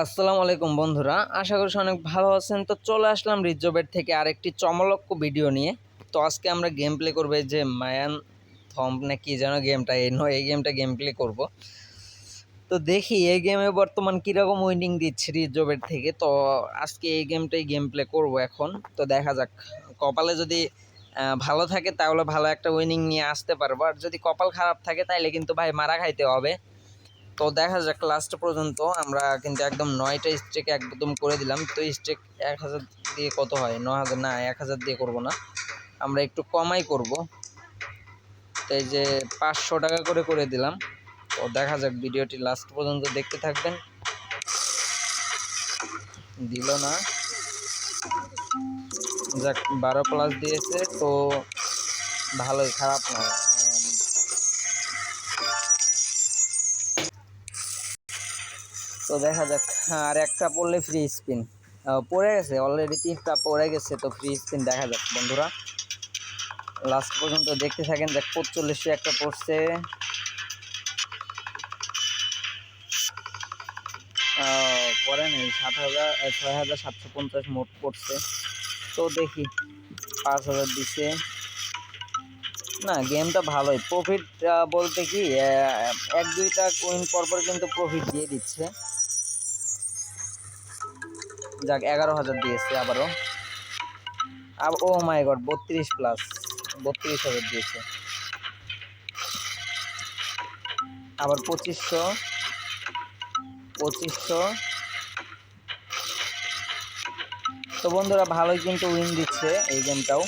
আসসালামু আলাইকুম বন্ধুরা, আশা করি অনেক ভালো আছেন। তো চলে আসলাম রিজবেট থেকে আরেকটি চমলক্ষ ভিডিও নিয়ে। তো আজকে আমরা গেম প্লে করব যে মায়ান থম না কি যেন গেমটা এই নয়, এই গেমটা গেম প্লে করব। তো দেখি, এই গেমে বর্তমান কীরকম উইনিং দিচ্ছে রিজবেট থেকে। তো আজকে এই গেমটাই গেম প্লে করব এখন। তো দেখা যাক, কপালে যদি ভালো থাকে তাহলে ভালো একটা উইনিং নিয়ে আসতে পারব। আর যদি কপাল খারাপ থাকে তাইলে কিন্তু ভাই মারা খাইতে হবে। তো দেখা যাক লাস্ট পর্যন্ত। আমরা কিন্তু একদম নয়টা স্ট্রেক একদম করে দিলাম। তো স্ট্রেক এক হাজার দিয়ে কত হয়? ন হাজার না, এক হাজার দিয়ে করব না। আমরা একটু কমাই করব। তো এই যে পাঁচশো টাকা করে করে দিলাম। তো দেখা যাক ভিডিওটি লাস্ট পর্যন্ত দেখতে থাকবেন। দিল না। যাক, বারো প্লাস দিয়েছে, তো ভালোই, খারাপ না তো দেখা যাক, আর একটা পড়লে ফ্রি স্পিন পড়ে গেছে অলরেডি তিনটা পড়ে গেছে, তো ফ্রি স্পিন দেখা যাক, বন্ধুরা। লাস্ট পর্যন্ত দেখতে থাকেন, দেখ পঁচল্লিশে একটা পড়ছে। পরে নেই, সাত হাজার, ছয় হাজার সাতশো পঞ্চাশ মোট পড়ছে। তো দেখি, পাঁচ হাজার দিছে। না গেমটা ভালোই। প্রফিট বলতে কি এক দুইটা কোইন পরপর কিন্তু প্রফিট দিয়ে দিচ্ছে। যাক, এগারো হাজার দিয়েছে আবারও। আব, ও মাই গড বত্রিশ প্লাস বত্রিশ হাজার দিয়েছে। আবার পঁচিশশো পঁচিশশো। তো বন্ধুরা, ভালোই কিন্তু উইন দিচ্ছে এই গেমটাও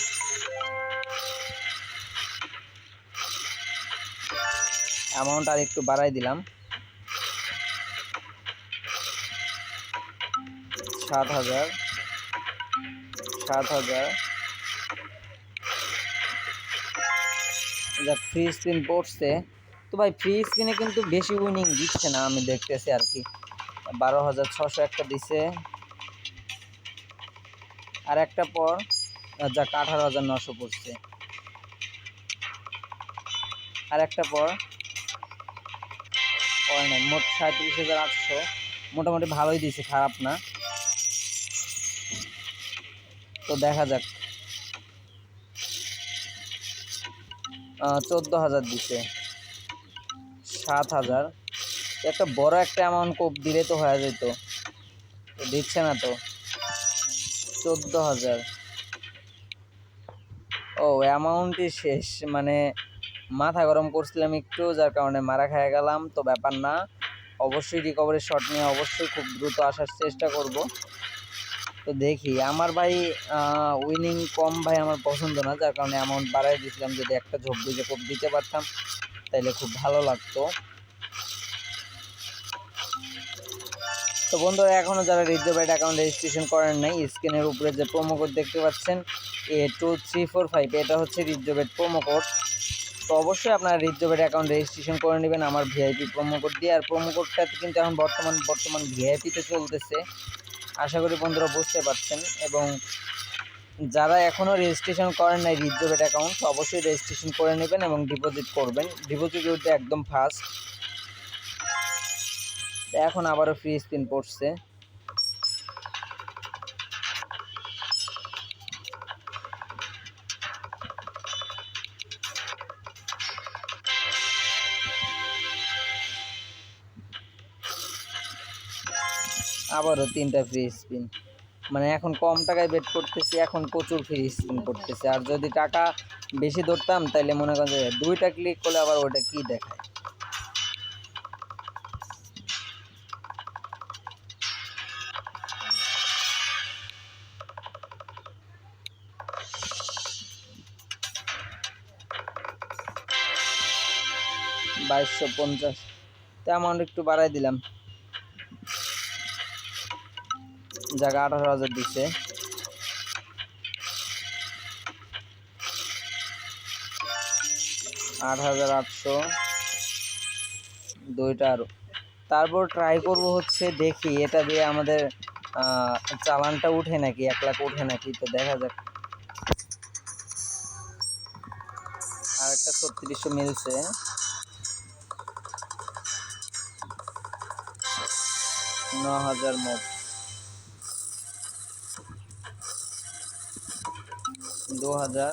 অ্যামাউন্ট আর একটু বাড়াই দিলাম। সাত হাজার সাত হাজার। যাক ফ্রি স্পিন পড়ছে, তো ভাই ফ্রি স্পিনে কিন্তু বেশি উইনিং দিচ্ছে না, আমি দেখতেছি আর কি। বারো হাজার ছশো একটা দিছে। আর একটা পর, যাক আঠারো হাজার নশো পড়ছে। আর একটা পর পরে নাই। মোট সাঁত্রিশ হাজার আটশো। মোটামুটি ভালোই দিছে খারাপ না। তো দেখা যাক। চোদ্দ হাজার দিছে। সাত হাজার। একটা বড় একটা অ্যামাউন্ট কোপ দিলে তো হয়ে যেত। তো দিচ্ছে না তো। চোদ্দ হাজার। ও অ্যামাউন্টই শেষ। মানে মাথা গরম করছিলাম একটু, যার কারণে মারা খেয়ে গেলাম। তো ব্যাপার না, অবশ্যই রিকভারি শট নিয়ে অবশ্যই খুব দ্রুত আসার চেষ্টা করব। তো দেখি, আমার ভাই উইনিং কম ভাই আমার পছন্দ না, যার কারণে অ্যামাউন্ট বাড়াই দিয়েছিলাম যদি একটা ঝোপ দিয়ে কোপ দিতে পারতাম, তাইলে খুব ভালো লাগতো। তো বন্ধুরা এখনও যারা রিজোবাইট অ্যাকাউন্ট রেজিস্ট্রেশন করেন নাই, স্ক্রিনের উপরে যে প্রোমো কোড দেখতে পাচ্ছেন A two three four five এটা হচ্ছে রিজোবেট প্রোমো কোড তো অবশ্যই আপনারা রিজোবেট অ্যাকাউন্ট রেজিস্ট্রেশন করে নেবেন আমার ভিআইপি প্রোমো কোড দিয়ে। আর প্রোমো কোডটাতে কিন্তু এখন বর্তমান বর্তমান ভিআইপিতে চলতেছে। আশা করি বন্ধুরা বুঝতে পারছেন। এবং যারা এখনও রেজিস্ট্রেশন করেন নাই রিজোবেট অ্যাকাউন্ট অবশ্যই রেজিস্ট্রেশন করে নেবেন এবং ডিপোজিট করবেন। ডিপোজিট উঠতে একদম ফাস্ট এখন আবারও ফ্রি স্পিন পড়ছে আবারও তিনটা ফ্রি স্পিন মানে এখন কম টাকায় বেট করতেছি, এখন প্রচুর ফ্রি স্পিন করতেছে। আর যদি টাকা বেশি ধরতাম তাহলে মনে করেন দুইটা ক্লিক করলে আবার ওটা কি দেখায়? বাইশশো পঞ্চাশ। তো অ্যামাউন্ট একটু বাড়াই দিলাম। জায়গা আঠারো হাজার দিচ্ছে। আট হাজার আটশো। দুইটা আরও তারপর ট্রাই করব হচ্ছে দেখি, এটা দিয়ে আমাদের চালানটা উঠে নাকি, এক লাখ উঠে নাকি, তো দেখা যাক। আর একটা ছত্রিশশো মিলছে। ন হাজার মোট। দু হাজার,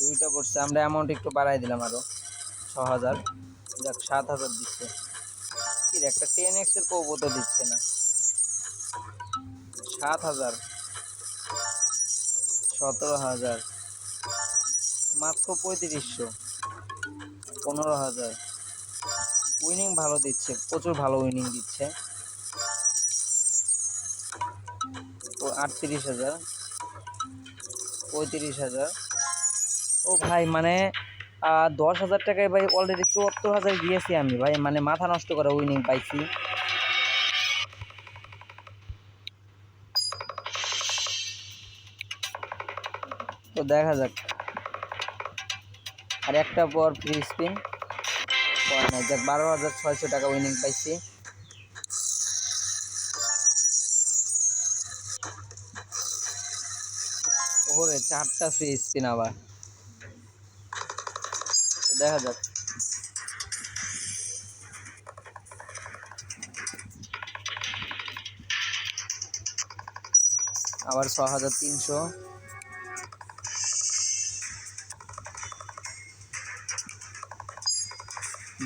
দুইটা পড়ছে। আমরা অ্যামাউন্ট একটু বাড়াই দিলাম আরও ছ হাজার যাক সাত হাজার দিচ্ছে। কি একটা টেন এক্সের কৌবো দিচ্ছে না। সাত হাজার সতেরো হাজার মাত্র পঁয়ত্রিশশো পনেরো হাজার উইনিং ভালো দিচ্ছে, প্রচুর ভালো উইনিং দিচ্ছে। আটত্রিশ হাজার পঁয়ত্রিশ হাজার। ও ভাই মানে দশ হাজার টাকায় ভাই অলরেডি চুয়াত্তর হাজার গিয়েছি আমি ভাই মানে মাথা নষ্ট করে উইনিং পাইছি। তো দেখা যাক। আর একটা পর ফ্রি স্পিন বারো হাজার ছয়শো টাকা উইনিং পাইছি। ওরে, চারটা ফ্রি স্পিন আবার। দেখা যাক। আবার ছ হাজার তিনশো।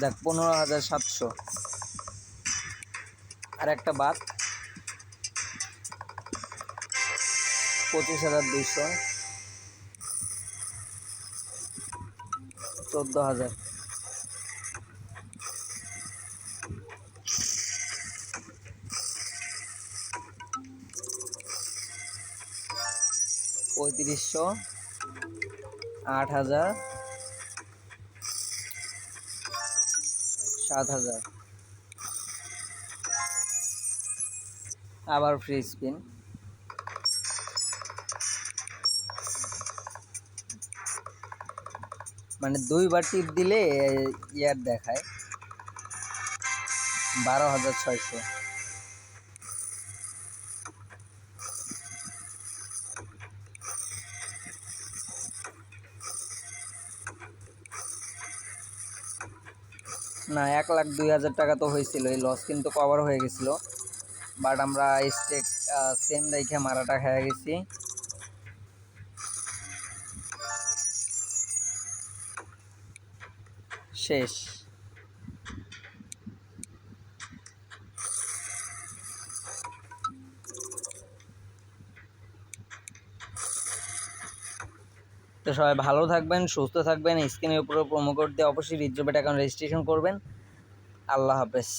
যাক পনেরো হাজার সাতশো। আর একটা বাদ। পঁচিশ হাজার দুইশো। চোদ্দ হাজার। পঁয়ত্রিশশো আট হাজার সাত হাজার। আবার ফ্রি স্পিন মানে দুইবার টিপ দিলে ইয়ার দেখায়। বারো হাজার ছয়শো। না, এক লাখ দুই হাজার টাকা তো হয়েছিল, এই লস কিন্তু কভার হয়ে গেছিল। বাট আমরা স্টেক সেম রেখে মারাটা খেয়ে গেছি। শেষ। তো সবাই ভালো থাকবেন, সুস্থ থাকবেন, স্ক্রিনের উপরে প্রোমো কোড দিয়ে অবশ্যই রিজ্রোপেট অ্যাকাউন্ট রেজিস্ট্রেশন করবেন। আল্লাহ হাফেজ।